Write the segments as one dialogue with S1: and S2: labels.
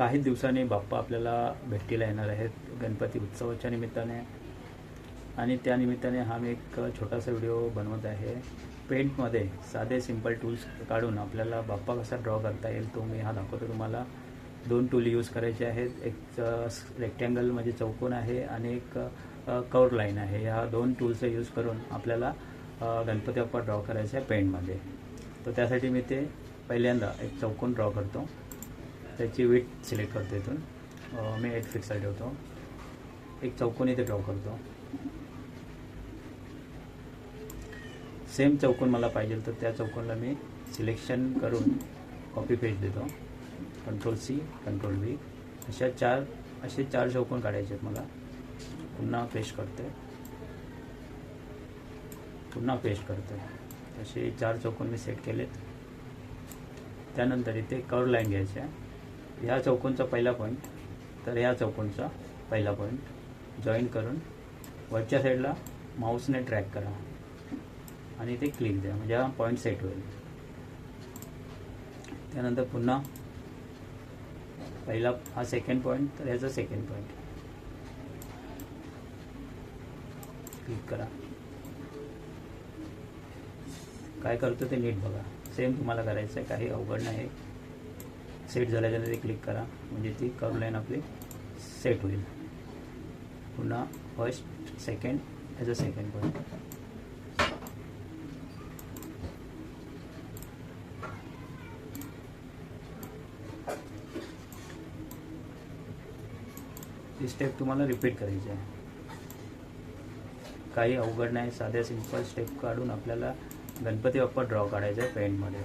S1: काही दिवसांनी बाप्पा आपल्याला भेटीला येणार आहेत गणपती उत्सवाच्या निमित्ताने. आणि त्या निमित्ताने हा मी एक छोटासा व्हिडिओ बनवत आहे. पेंटमध्ये साधे सिंपल टूल्स काढून आपल्याला बाप्पा कसा ड्रॉ करता येईल तो मी हा दाखवतो तुम्हाला. दोन टूल यूज करायचे आहेत. एक रेक्टँगल म्हणजे चौकोन आहे आणि एक कवर लाईन आहे. ह्या दोन टूल्सचा यूज करून आपल्याला गणपती बाप्पा ड्रॉ करायचा आहे पेंटमध्ये तर त्यासाठी मी ते पहिल्यांदा एक चौकोन ड्रॉ करतो. त्याची वेट सिलेक्ट करतो इथून. मी एट फिक्सल ठेवतो एक चौकोन इथे ड्रॉ करतो. सेम चौकोन मला पाहिजे तर त्या चौकोनला मी सिलेक्शन करून कॉपी पेज देतो. कंट्रोल सी कंट्रोल व्ही अशा चार असे चार चौकोन काढायचे आहेत मला. पुन्हा पेस्ट करते. पुन्हा पेस्ट करते. असे चार चौकोन मी सेट केलेत. त्यानंतर इथे कर्व लाईन घ्यायची. आहे ह्या चौकोनचा पहिला पॉईंट तर ह्या चौकोनचा पहिला पॉईंट जॉईन करून वरच्या साईडला माऊसने ट्रॅक करा. आणि ते क्लिक द्या. म्हणजे हा पॉईंट सेट होईल. त्यानंतर पुन्हा पहिला हा सेकंड पॉईंट तर ह्याचा सेकंड पॉईंट क्लिक करा. काय करतो ते नीट बघा. सेम तुम्हाला करायचं आहे काही अवघड नाही सेट झाल्याच्या ते क्लिक करा. म्हणजे ती कर्व लाईन आपली सेट होईल. पुन्हा first second as a second point he step तुम्हाला रिपीट करायची आहे. काही अवघड नाही साध्या सिंपल स्टेप काढून आपल्याला गणपती बाप्पा ड्रॉ काढायचा आहे पेंटमध्ये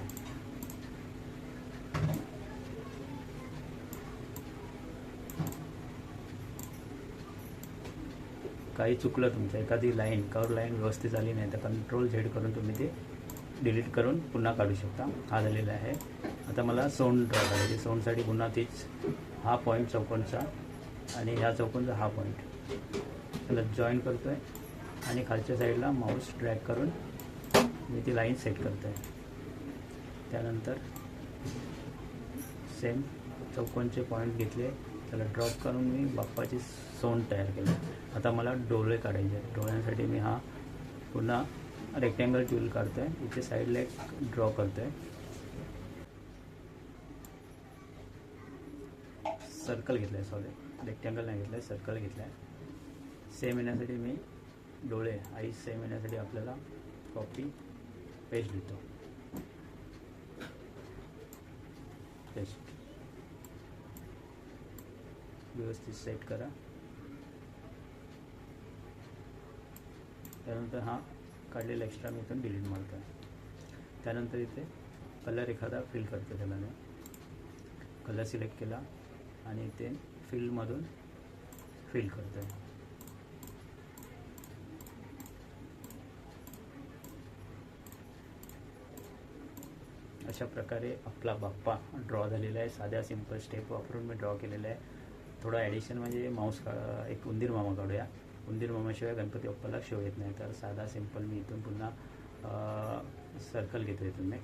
S1: काही चुकलं तुमचं एखादी लाईन कवर लाईन व्यवस्थित आली नाही तर कंट्रोल झेड करून तुम्ही ते डिलीट करून पुन्हा काढू शकता. हा झालेला आहे. आता मला सोंड ड्रॉ करायची सोंडसाठी पुन्हा तीच हा पॉईंट चौकोनचा आणि ह्या चौकोनचा हा पॉईंट त्याला जॉईन करतो आहे आणि खालच्या साईडला माऊस ट्रॅक करून मी ती लाईन सेट करतो आहे त्यानंतर सेम चौकोनचे पॉईंट घेतले. त्याला ड्रॉप करून मी बाप्पाची सोंड तयार केली. आता मला डोळे काढायचे आहेत. डोळ्यांसाठी मी हा पुन्हा रेक्टँगल ट्यूल काढतो आहे इथे साईडला एक ड्रॉ करतो आहे सर्कल घेतलं आहे सॉरी रेक्टँगल नाही घेतलं आहे सर्कल घेतलं आहे सेम येण्यासाठी मी डोळे आई सेम येण्यासाठी आपल्याला कॉपी पेस्ट देतो. पेस्ट व्यवस्थित सेट करा. त्यानंतर हा काढलेला एक्स्ट्रा मी इथून डिलीट मारतो आहे त्यानंतर इथे कलर एखादा फिल करतो त्याला मी कलर सिलेक्ट केला आणि इथे फिलमधून फिल करतो आहे अशा प्रकारे आपला बाप्पा ड्रॉ झालेला आहे. साध्या सिंपल स्टेप वापरून मी ड्रॉ केलेला आहे. थोडं ॲडिशन म्हणजे माऊस का एक उंदीर मामा काढूया. उंदीर मामाशिवाय गणपती बाप्पाला शो येत नाही. तर साधा सिंपल मी इथून पुन्हा सर्कल घेतो इथून मी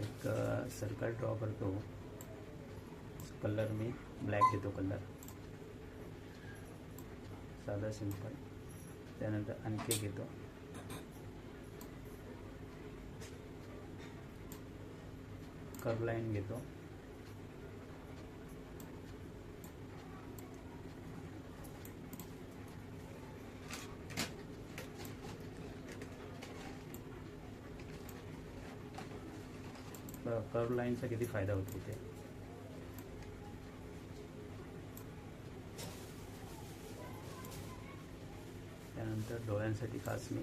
S1: एक सर्कल ड्रॉ करतो. कलर मी ब्लॅक घेतो कलर साधा सिंपल त्यानंतर आणखी घेतो. कर्व लाईन घेतो. कर्व लाईनचा किती फायदा होतो इथे त्यानंतर डोळ्यांसाठी खास मी.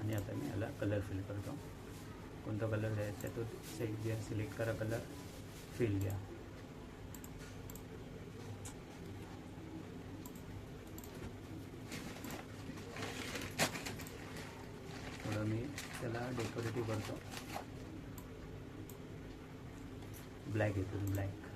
S1: आणि आता मी याला कलर फिल करतो. कोणता कलर द्यायचा आहे तो सेट घ्या सिलेक्ट करा कलर फिल घ्या. थोडं मी त्याला डेकोरेटिव्ह करतो. ब्लॅक येतो ब्लॅक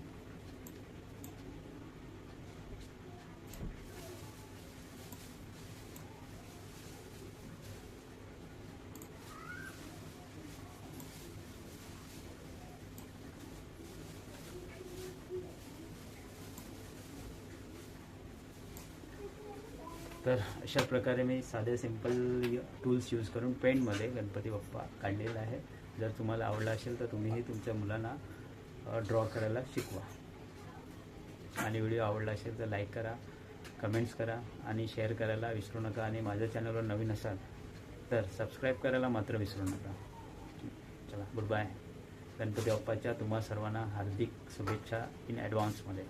S1: तर अशा प्रकारे मी साधे सिंपल टूल्स यूज करून पेंटमध्ये गणपती बाप्पा काढलेला आहे. जर तुम्हाला आवडला असेल तर तुम्हीही तुमच्या मुलांना ड्रॉ करायला शिकवा. आणि व्हिडिओ आवडला असेल तर लाईक करा कमेंट्स करा आणि शेअर करायला विसरू नका. आणि माझ्या चॅनलवर नवीन असाल तर सबस्क्राईब करायला मात्र विसरू नका. चला गुड बाय गणपती बाप्पाच्या तुम्हा सर्वांना हार्दिक शुभेच्छा इन ॲडव्हान्समध्ये